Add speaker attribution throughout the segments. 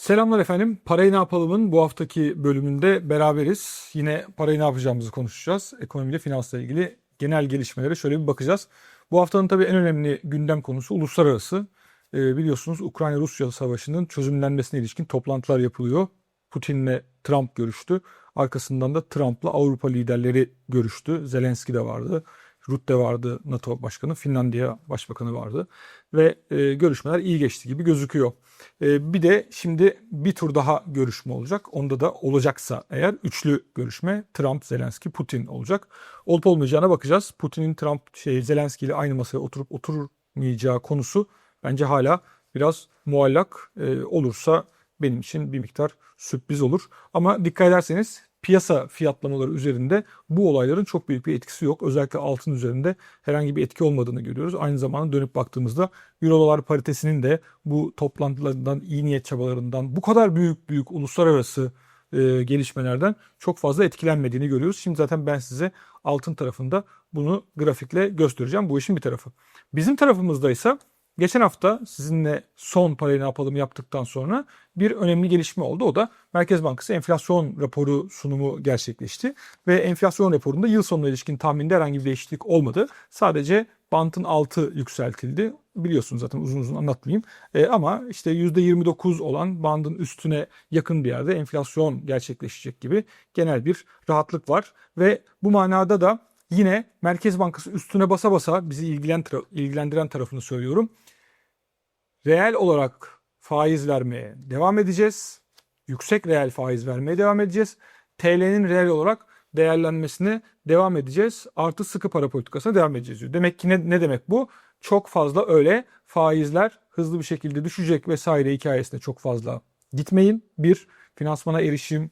Speaker 1: Selamlar efendim. Parayı ne yapalımın bu haftaki bölümünde beraberiz. Yine parayı ne yapacağımızı konuşacağız. Ekonomiyle finansla ilgili genel gelişmelere şöyle bir bakacağız. Bu haftanın tabii en önemli gündem konusu uluslararası. Ee, biliyorsunuz Ukrayna-Rusya savaşının çözümlenmesine ilişkin toplantılar yapılıyor. Putin'le Trump görüştü. Arkasından da Trump'la Avrupa liderleri görüştü. Zelenski de vardı. Rutte vardı NATO Başkanı, Finlandiya Başbakanı vardı ve e, görüşmeler iyi geçti gibi gözüküyor. E, bir de şimdi bir tur daha görüşme olacak. Onda da olacaksa eğer üçlü görüşme Trump, Zelenski, Putin olacak. Olup olmayacağına bakacağız. Putin'in Trump şey Zelenski ile aynı masaya oturup oturmayacağı konusu bence hala biraz muallak e, olursa benim için bir miktar sürpriz olur. Ama dikkat ederseniz piyasa fiyatlamaları üzerinde bu olayların çok büyük bir etkisi yok. Özellikle altın üzerinde herhangi bir etki olmadığını görüyoruz. Aynı zamanda dönüp baktığımızda Euro dolar paritesinin de bu toplantılarından, iyi niyet çabalarından, bu kadar büyük büyük uluslararası e, gelişmelerden çok fazla etkilenmediğini görüyoruz. Şimdi zaten ben size altın tarafında bunu grafikle göstereceğim. Bu işin bir tarafı. Bizim tarafımızda ise Geçen hafta sizinle son parayı ne yapalım yaptıktan sonra bir önemli gelişme oldu. O da Merkez Bankası enflasyon raporu sunumu gerçekleşti. Ve enflasyon raporunda yıl sonuna ilişkin tahminde herhangi bir değişiklik olmadı. Sadece bantın altı yükseltildi. Biliyorsunuz zaten uzun uzun anlatmayayım. E, ama işte %29 olan bandın üstüne yakın bir yerde enflasyon gerçekleşecek gibi genel bir rahatlık var. Ve bu manada da yine Merkez Bankası üstüne basa basa bizi ilgilendiren tarafını söylüyorum reel olarak faiz vermeye devam edeceğiz. Yüksek reel faiz vermeye devam edeceğiz. TL'nin reel olarak değerlenmesine devam edeceğiz. Artı sıkı para politikasına devam edeceğiz diyor. Demek ki ne, ne demek bu? Çok fazla öyle faizler hızlı bir şekilde düşecek vesaire hikayesine çok fazla gitmeyin. Bir, finansmana erişim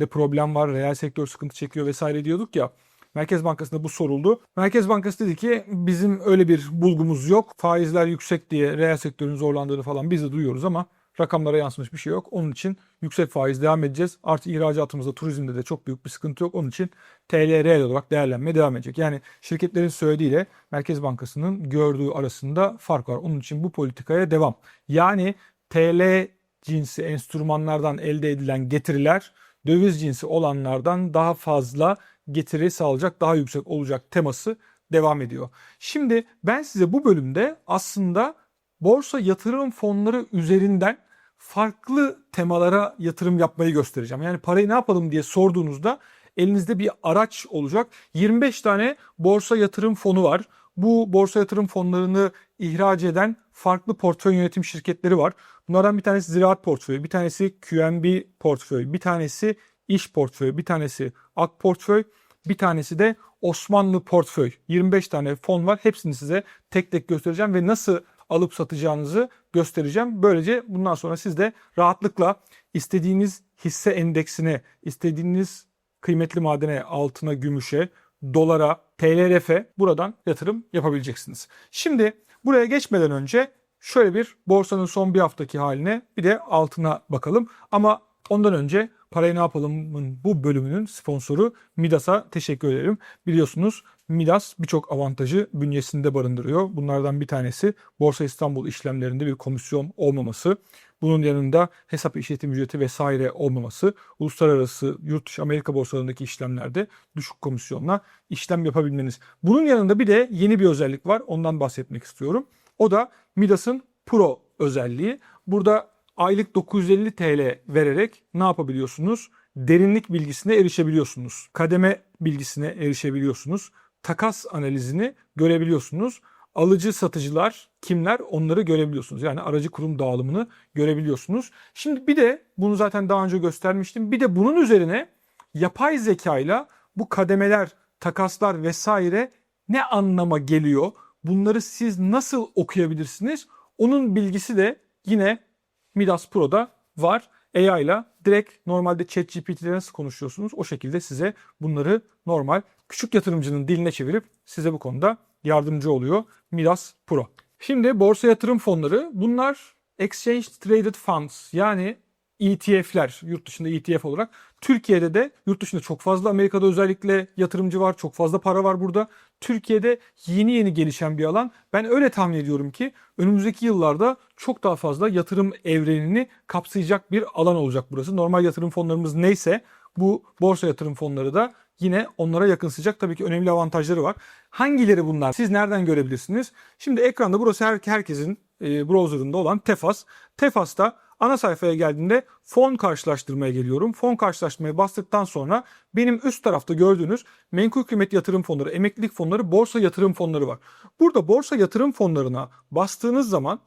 Speaker 1: de problem var. Reel sektör sıkıntı çekiyor vesaire diyorduk ya. Merkez Bankası'nda bu soruldu. Merkez Bankası dedi ki bizim öyle bir bulgumuz yok. Faizler yüksek diye reel sektörün zorlandığını falan biz de duyuyoruz ama rakamlara yansımış bir şey yok. Onun için yüksek faiz devam edeceğiz. Artı ihracatımızda, turizmde de çok büyük bir sıkıntı yok. Onun için TL reel olarak değerlenmeye devam edecek. Yani şirketlerin söylediğiyle Merkez Bankası'nın gördüğü arasında fark var. Onun için bu politikaya devam. Yani TL cinsi enstrümanlardan elde edilen getiriler döviz cinsi olanlardan daha fazla getiri sağlayacak, daha yüksek olacak teması devam ediyor. Şimdi ben size bu bölümde aslında borsa yatırım fonları üzerinden farklı temalara yatırım yapmayı göstereceğim. Yani parayı ne yapalım diye sorduğunuzda elinizde bir araç olacak. 25 tane borsa yatırım fonu var. Bu borsa yatırım fonlarını ihraç eden farklı portföy yönetim şirketleri var. Bunlardan bir tanesi ziraat portföyü, bir tanesi QNB portföy, bir tanesi iş portföyü, bir tanesi ak portföy, bir tanesi de Osmanlı portföy. 25 tane fon var. Hepsini size tek tek göstereceğim ve nasıl alıp satacağınızı göstereceğim. Böylece bundan sonra siz de rahatlıkla istediğiniz hisse endeksine, istediğiniz kıymetli madene, altına, gümüşe, dolara, TLRF'e buradan yatırım yapabileceksiniz. Şimdi buraya geçmeden önce şöyle bir borsanın son bir haftaki haline bir de altına bakalım. Ama ondan önce Parayı Ne Yapalım'ın bu bölümünün sponsoru Midas'a teşekkür ederim. Biliyorsunuz Midas birçok avantajı bünyesinde barındırıyor. Bunlardan bir tanesi Borsa İstanbul işlemlerinde bir komisyon olmaması. Bunun yanında hesap işletim ücreti vesaire olmaması, uluslararası yurt dışı Amerika borsalarındaki işlemlerde düşük komisyonla işlem yapabilmeniz. Bunun yanında bir de yeni bir özellik var. Ondan bahsetmek istiyorum. O da Midas'ın Pro özelliği. Burada aylık 950 TL vererek ne yapabiliyorsunuz? Derinlik bilgisine erişebiliyorsunuz. Kademe bilgisine erişebiliyorsunuz. Takas analizini görebiliyorsunuz. Alıcı satıcılar kimler onları görebiliyorsunuz. Yani aracı kurum dağılımını görebiliyorsunuz. Şimdi bir de bunu zaten daha önce göstermiştim. Bir de bunun üzerine yapay zekayla bu kademeler, takaslar vesaire ne anlama geliyor? Bunları siz nasıl okuyabilirsiniz? Onun bilgisi de yine Midas Pro'da var. AI ile direkt normalde ChatGPT'de nasıl konuşuyorsunuz o şekilde size bunları normal küçük yatırımcının diline çevirip size bu konuda yardımcı oluyor Midas Pro. Şimdi borsa yatırım fonları bunlar Exchange Traded Funds yani ETF'ler, yurt dışında ETF olarak Türkiye'de de yurt dışında çok fazla Amerika'da özellikle yatırımcı var. Çok fazla para var burada. Türkiye'de yeni yeni gelişen bir alan. Ben öyle tahmin ediyorum ki önümüzdeki yıllarda çok daha fazla yatırım evrenini kapsayacak bir alan olacak burası. Normal yatırım fonlarımız neyse bu borsa yatırım fonları da yine onlara yakınsayacak. Tabii ki önemli avantajları var. Hangileri bunlar? Siz nereden görebilirsiniz? Şimdi ekranda burası her, herkesin e, browserında olan Tefas. Tefas'ta ana sayfaya geldiğinde fon karşılaştırmaya geliyorum. Fon karşılaştırmaya bastıktan sonra benim üst tarafta gördüğünüz menkul kıymet yatırım fonları, emeklilik fonları, borsa yatırım fonları var. Burada borsa yatırım fonlarına bastığınız zaman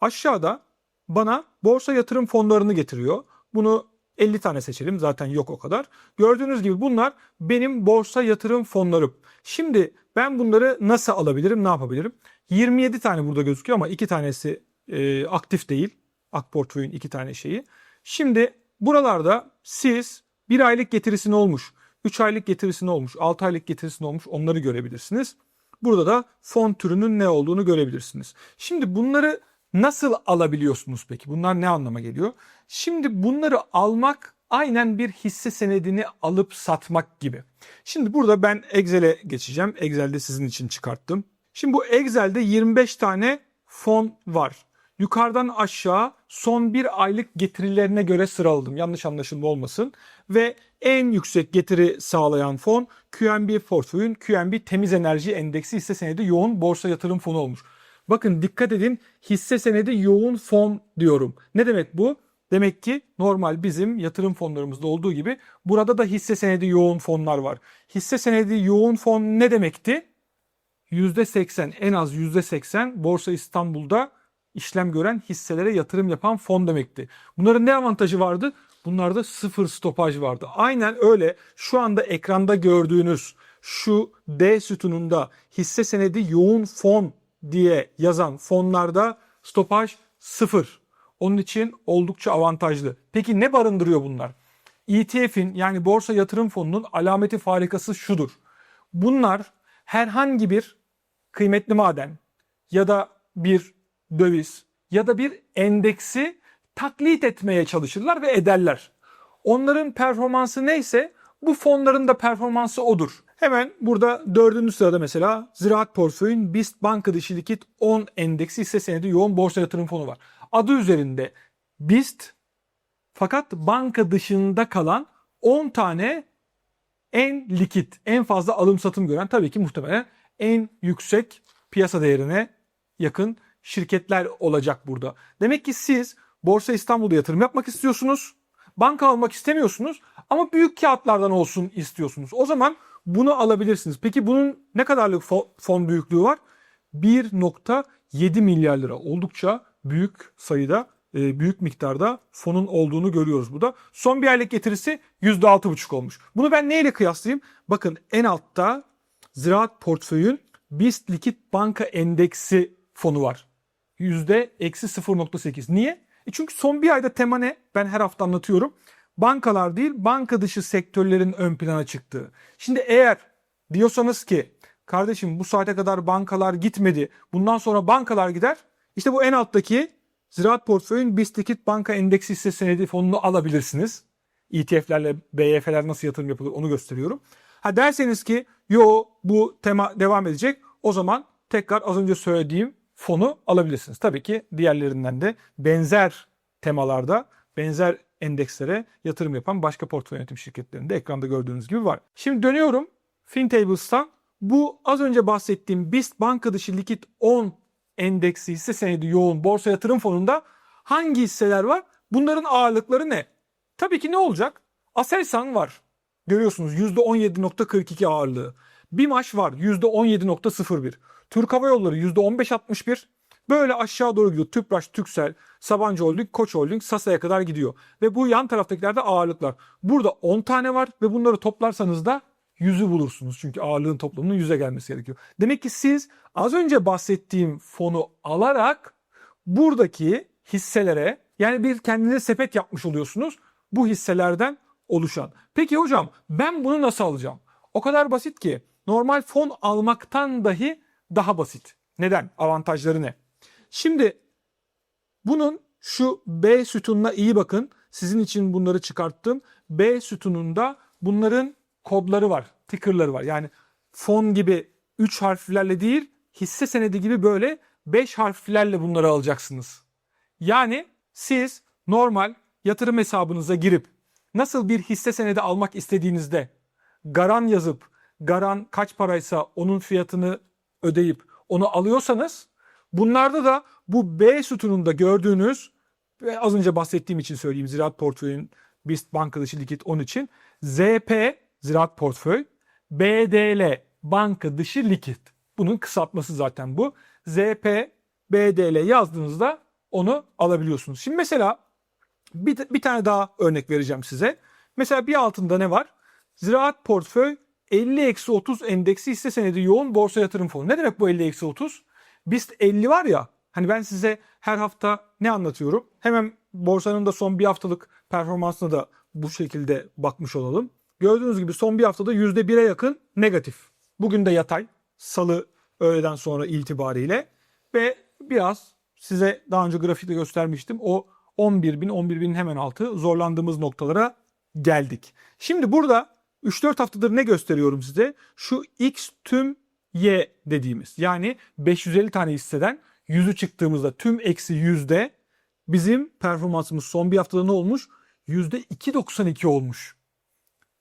Speaker 1: aşağıda bana borsa yatırım fonlarını getiriyor. Bunu 50 tane seçelim zaten yok o kadar. Gördüğünüz gibi bunlar benim borsa yatırım fonlarım. Şimdi ben bunları nasıl alabilirim ne yapabilirim? 27 tane burada gözüküyor ama 2 tanesi e, aktif değil. Akportföyün 2 tane şeyi. Şimdi buralarda siz 1 aylık getirisi ne olmuş, 3 aylık getirisi ne olmuş, 6 aylık getirisi ne olmuş onları görebilirsiniz. Burada da fon türünün ne olduğunu görebilirsiniz. Şimdi bunları nasıl alabiliyorsunuz peki? Bunlar ne anlama geliyor? Şimdi bunları almak aynen bir hisse senedini alıp satmak gibi. Şimdi burada ben Excel'e geçeceğim. Excel'de sizin için çıkarttım. Şimdi bu Excel'de 25 tane fon var. Yukarıdan aşağı son bir aylık getirilerine göre sıraladım. Yanlış anlaşılma olmasın. Ve en yüksek getiri sağlayan fon QNB portföyün QNB Temiz Enerji Endeksi hisse senedi yoğun borsa yatırım fonu olmuş. Bakın dikkat edin hisse senedi yoğun fon diyorum. Ne demek bu? Demek ki normal bizim yatırım fonlarımızda olduğu gibi burada da hisse senedi yoğun fonlar var. Hisse senedi yoğun fon ne demekti? %80 en az %80 Borsa İstanbul'da işlem gören hisselere yatırım yapan fon demekti. Bunların ne avantajı vardı? Bunlarda sıfır stopaj vardı. Aynen öyle şu anda ekranda gördüğünüz şu D sütununda hisse senedi yoğun fon diye yazan fonlarda stopaj sıfır. Onun için oldukça avantajlı. Peki ne barındırıyor bunlar? ETF'in yani borsa yatırım fonunun alameti farikası şudur. Bunlar herhangi bir kıymetli maden ya da bir döviz ya da bir endeksi taklit etmeye çalışırlar ve ederler. Onların performansı neyse bu fonların da performansı odur. Hemen burada dördüncü sırada mesela Ziraat Portföy'ün BIST Banka Dışı Likit 10 endeksi hisse senedi yoğun borsa yatırım fonu var. Adı üzerinde BIST fakat banka dışında kalan 10 tane en likit, en fazla alım satım gören tabii ki muhtemelen en yüksek piyasa değerine yakın şirketler olacak burada. Demek ki siz Borsa İstanbul'da yatırım yapmak istiyorsunuz. Banka almak istemiyorsunuz ama büyük kağıtlardan olsun istiyorsunuz. O zaman bunu alabilirsiniz. Peki bunun ne kadarlık fon büyüklüğü var? 1.7 milyar lira. Oldukça büyük sayıda, e, büyük miktarda fonun olduğunu görüyoruz burada. Son bir aylık getirisi %6,5 olmuş. Bunu ben neyle kıyaslayayım? Bakın en altta Ziraat Portföy'ün BIST Likit Banka Endeksi fonu var. %-0.8. Niye? E çünkü son bir ayda tema ne? Ben her hafta anlatıyorum. Bankalar değil, banka dışı sektörlerin ön plana çıktığı. Şimdi eğer diyorsanız ki kardeşim bu saate kadar bankalar gitmedi. Bundan sonra bankalar gider. İşte bu en alttaki Ziraat Portföy'ün BIST Banka Endeksi hisse senedi fonunu alabilirsiniz. ETF'lerle BYF'ler nasıl yatırım yapılır onu gösteriyorum. Ha derseniz ki yo bu tema devam edecek. O zaman tekrar az önce söylediğim fonu alabilirsiniz. Tabii ki diğerlerinden de benzer temalarda, benzer endekslere yatırım yapan başka portföy yönetim şirketlerinde ekranda gördüğünüz gibi var. Şimdi dönüyorum FinTables'tan. Bu az önce bahsettiğim BIST banka dışı likit 10 endeksi hisse senedi yoğun borsa yatırım fonunda hangi hisseler var? Bunların ağırlıkları ne? Tabii ki ne olacak? Aselsan var. Görüyorsunuz %17.42 ağırlığı. BİMAŞ var %17.01. Türk Hava Yolları %15.61. Böyle aşağı doğru gidiyor. Tüpraş, Türksel, Sabancı Holding, Koç Holding, Sasa'ya kadar gidiyor. Ve bu yan taraftakilerde ağırlıklar. Burada 10 tane var ve bunları toplarsanız da 100'ü bulursunuz. Çünkü ağırlığın toplamının 100'e gelmesi gerekiyor. Demek ki siz az önce bahsettiğim fonu alarak buradaki hisselere yani bir kendinize sepet yapmış oluyorsunuz. Bu hisselerden oluşan. Peki hocam ben bunu nasıl alacağım? O kadar basit ki normal fon almaktan dahi daha basit. Neden? Avantajları ne? Şimdi bunun Şu B sütununa iyi bakın. Sizin için bunları çıkarttım. B sütununda bunların kodları var, tickerları var. Yani fon gibi 3 harflerle değil, hisse senedi gibi böyle 5 harflerle bunları alacaksınız. Yani siz normal yatırım hesabınıza girip nasıl bir hisse senedi almak istediğinizde garan yazıp garan kaç paraysa onun fiyatını ödeyip onu alıyorsanız bunlarda da bu B sütununda gördüğünüz ve az önce bahsettiğim için söyleyeyim ziraat portföyün BIST banka dışı likit onun için ZP ziraat portföy BDL banka dışı likit. Bunun kısaltması zaten bu. ZP BDL yazdığınızda onu alabiliyorsunuz. Şimdi mesela bir, bir tane daha örnek vereceğim size. Mesela bir altında ne var? Ziraat portföy 50-30 endeksi hisse senedi yoğun borsa yatırım fonu. Ne demek bu 50-30? BIST 50 var ya hani ben size her hafta ne anlatıyorum? Hemen borsanın da son bir haftalık performansına da bu şekilde bakmış olalım. Gördüğünüz gibi son bir haftada %1'e yakın negatif. Bugün de yatay. Salı öğleden sonra itibariyle ve biraz size daha önce grafikte göstermiştim. O 11 bin, 11 binin hemen altı zorlandığımız noktalara geldik. Şimdi burada 3-4 haftadır ne gösteriyorum size? Şu X tüm Y dediğimiz yani 550 tane hisseden yüzü çıktığımızda tüm eksi yüzde bizim performansımız son bir haftada ne olmuş? Yüzde 2.92 olmuş.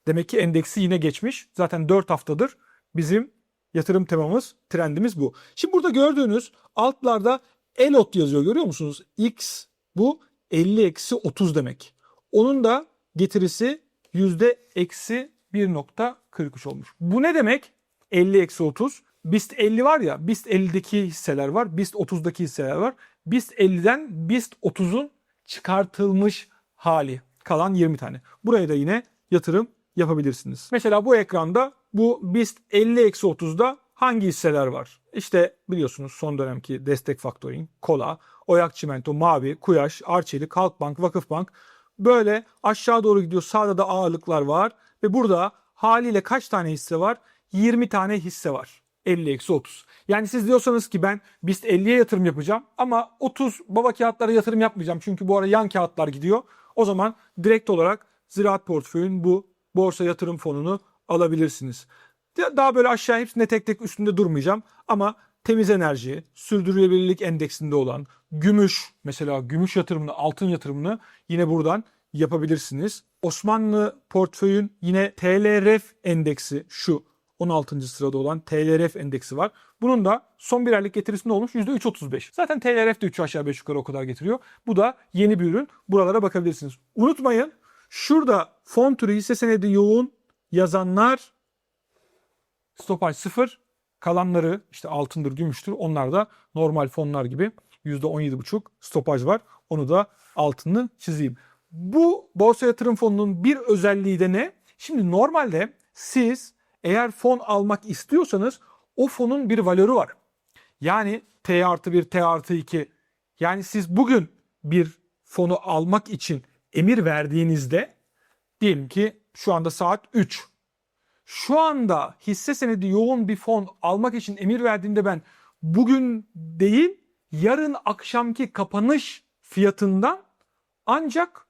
Speaker 1: Demek ki endeksi yine geçmiş. Zaten 4 haftadır bizim yatırım temamız, trendimiz bu. Şimdi burada gördüğünüz altlarda ELOT yazıyor görüyor musunuz? X bu 50 eksi 30 demek. Onun da getirisi yüzde eksi 1.43 olmuş. Bu ne demek? 50 eksi 30. BIST 50 var ya BIST 50'deki hisseler var. BIST 30'daki hisseler var. BIST 50'den BIST 30'un çıkartılmış hali. Kalan 20 tane. Buraya da yine yatırım yapabilirsiniz. Mesela bu ekranda bu BIST 50 eksi 30'da hangi hisseler var? İşte biliyorsunuz son dönemki destek faktöring, Kola, Oyak Çimento, Mavi, Kuyaş, Arçelik, Halkbank, Vakıfbank böyle aşağı doğru gidiyor. Sağda da ağırlıklar var ve burada haliyle kaç tane hisse var? 20 tane hisse var. 50 eksi 30. Yani siz diyorsanız ki ben BIST 50'ye yatırım yapacağım ama 30 baba kağıtlara yatırım yapmayacağım. Çünkü bu ara yan kağıtlar gidiyor. O zaman direkt olarak Ziraat Portföy'ün bu borsa yatırım fonunu alabilirsiniz. Daha böyle aşağı hepsinde tek tek üstünde durmayacağım ama temiz enerji, sürdürülebilirlik endeksinde olan gümüş mesela gümüş yatırımını, altın yatırımını yine buradan yapabilirsiniz. Osmanlı portföyün yine TLRF endeksi şu 16. sırada olan TLRF endeksi var. Bunun da son bir aylık getirisinde olmuş %3.35. Zaten TLRF de 3 aşağı 5 yukarı o kadar getiriyor. Bu da yeni bir ürün. Buralara bakabilirsiniz. Unutmayın şurada fon türü hisse senedi yoğun yazanlar stopaj 0. Kalanları işte altındır, gümüştür. Onlar da normal fonlar gibi %17,5 stopaj var. Onu da altını çizeyim. Bu borsa yatırım fonunun bir özelliği de ne? Şimdi normalde siz eğer fon almak istiyorsanız o fonun bir valörü var. Yani T artı 1, T artı 2. Yani siz bugün bir fonu almak için emir verdiğinizde diyelim ki şu anda saat 3. Şu anda hisse senedi yoğun bir fon almak için emir verdiğimde ben bugün değil yarın akşamki kapanış fiyatından ancak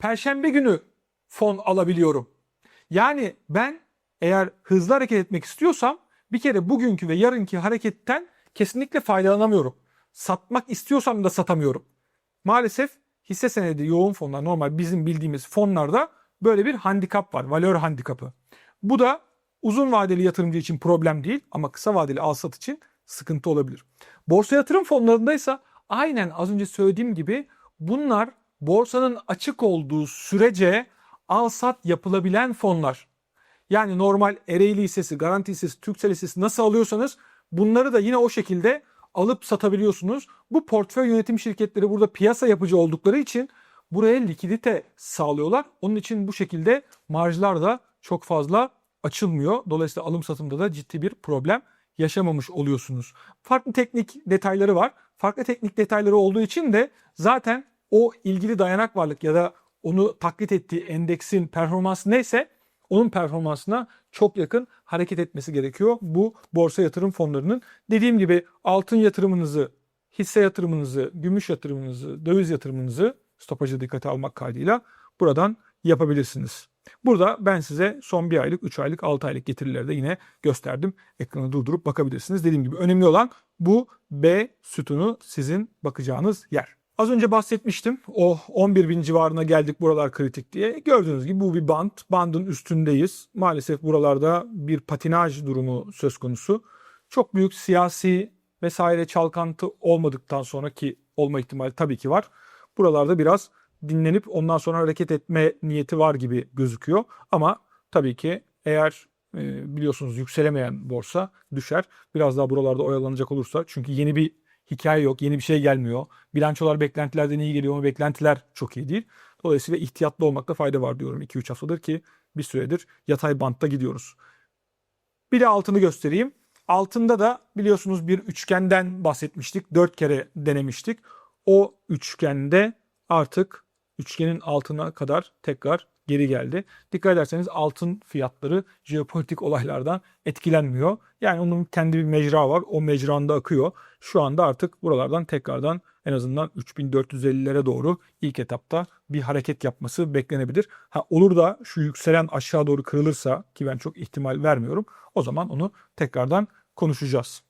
Speaker 1: perşembe günü fon alabiliyorum. Yani ben eğer hızlı hareket etmek istiyorsam bir kere bugünkü ve yarınki hareketten kesinlikle faydalanamıyorum. Satmak istiyorsam da satamıyorum. Maalesef hisse senedi yoğun fonlar normal bizim bildiğimiz fonlarda böyle bir handikap var. Valör handikapı. Bu da uzun vadeli yatırımcı için problem değil ama kısa vadeli al sat için sıkıntı olabilir. Borsa yatırım fonlarında ise aynen az önce söylediğim gibi bunlar borsanın açık olduğu sürece al sat yapılabilen fonlar. Yani normal Ereğli hissesi, Garanti hissesi, Türksel hissesi nasıl alıyorsanız bunları da yine o şekilde alıp satabiliyorsunuz. Bu portföy yönetim şirketleri burada piyasa yapıcı oldukları için buraya likidite sağlıyorlar. Onun için bu şekilde marjlar da çok fazla açılmıyor. Dolayısıyla alım satımda da ciddi bir problem yaşamamış oluyorsunuz. Farklı teknik detayları var. Farklı teknik detayları olduğu için de zaten o ilgili dayanak varlık ya da onu taklit ettiği endeksin performansı neyse onun performansına çok yakın hareket etmesi gerekiyor bu borsa yatırım fonlarının. Dediğim gibi altın yatırımınızı hisse yatırımınızı, gümüş yatırımınızı, döviz yatırımınızı stopajı dikkate almak kaydıyla buradan yapabilirsiniz. Burada ben size son bir aylık, 3 aylık, 6 aylık getirileri de yine gösterdim. Ekranı durdurup bakabilirsiniz. Dediğim gibi önemli olan bu B sütunu sizin bakacağınız yer. Az önce bahsetmiştim. O 11 bin civarına geldik buralar kritik diye. Gördüğünüz gibi bu bir band. Bandın üstündeyiz. Maalesef buralarda bir patinaj durumu söz konusu. Çok büyük siyasi vesaire çalkantı olmadıktan sonraki olma ihtimali tabii ki var. Buralarda biraz dinlenip ondan sonra hareket etme niyeti var gibi gözüküyor. Ama tabii ki eğer e, biliyorsunuz yükselemeyen borsa düşer. Biraz daha buralarda oyalanacak olursa çünkü yeni bir hikaye yok, yeni bir şey gelmiyor. Bilançolar beklentilerden iyi geliyor ama beklentiler çok iyi değil. Dolayısıyla ihtiyatlı olmakta fayda var diyorum 2-3 haftadır ki bir süredir yatay bantta gidiyoruz. Bir de altını göstereyim. Altında da biliyorsunuz bir üçgenden bahsetmiştik. Dört kere denemiştik. O üçgende artık üçgenin altına kadar tekrar geri geldi. Dikkat ederseniz altın fiyatları jeopolitik olaylardan etkilenmiyor. Yani onun kendi bir mecra var. O mecranda akıyor. Şu anda artık buralardan tekrardan en azından 3450'lere doğru ilk etapta bir hareket yapması beklenebilir. Ha olur da şu yükselen aşağı doğru kırılırsa ki ben çok ihtimal vermiyorum. O zaman onu tekrardan konuşacağız.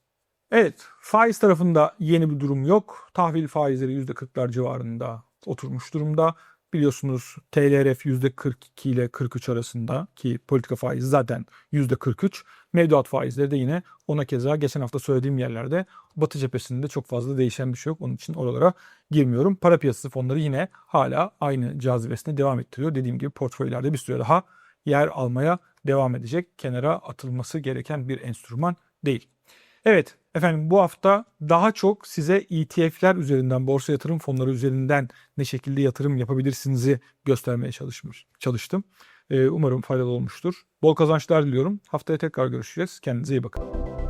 Speaker 1: Evet, faiz tarafında yeni bir durum yok. Tahvil faizleri %40'lar civarında oturmuş durumda. Biliyorsunuz TLRF %42 ile 43 arasında ki politika faizi zaten %43. Mevduat faizleri de yine ona keza geçen hafta söylediğim yerlerde batı cephesinde çok fazla değişen bir şey yok. Onun için oralara girmiyorum. Para piyasası fonları yine hala aynı cazibesine devam ettiriyor. Dediğim gibi portföylerde bir süre daha yer almaya devam edecek. Kenara atılması gereken bir enstrüman değil. Evet efendim bu hafta daha çok size ETF'ler üzerinden, borsa yatırım fonları üzerinden ne şekilde yatırım yapabilirsinizi göstermeye çalışmış, çalıştım. Ee, umarım faydalı olmuştur. Bol kazançlar diliyorum. Haftaya tekrar görüşeceğiz. Kendinize iyi bakın.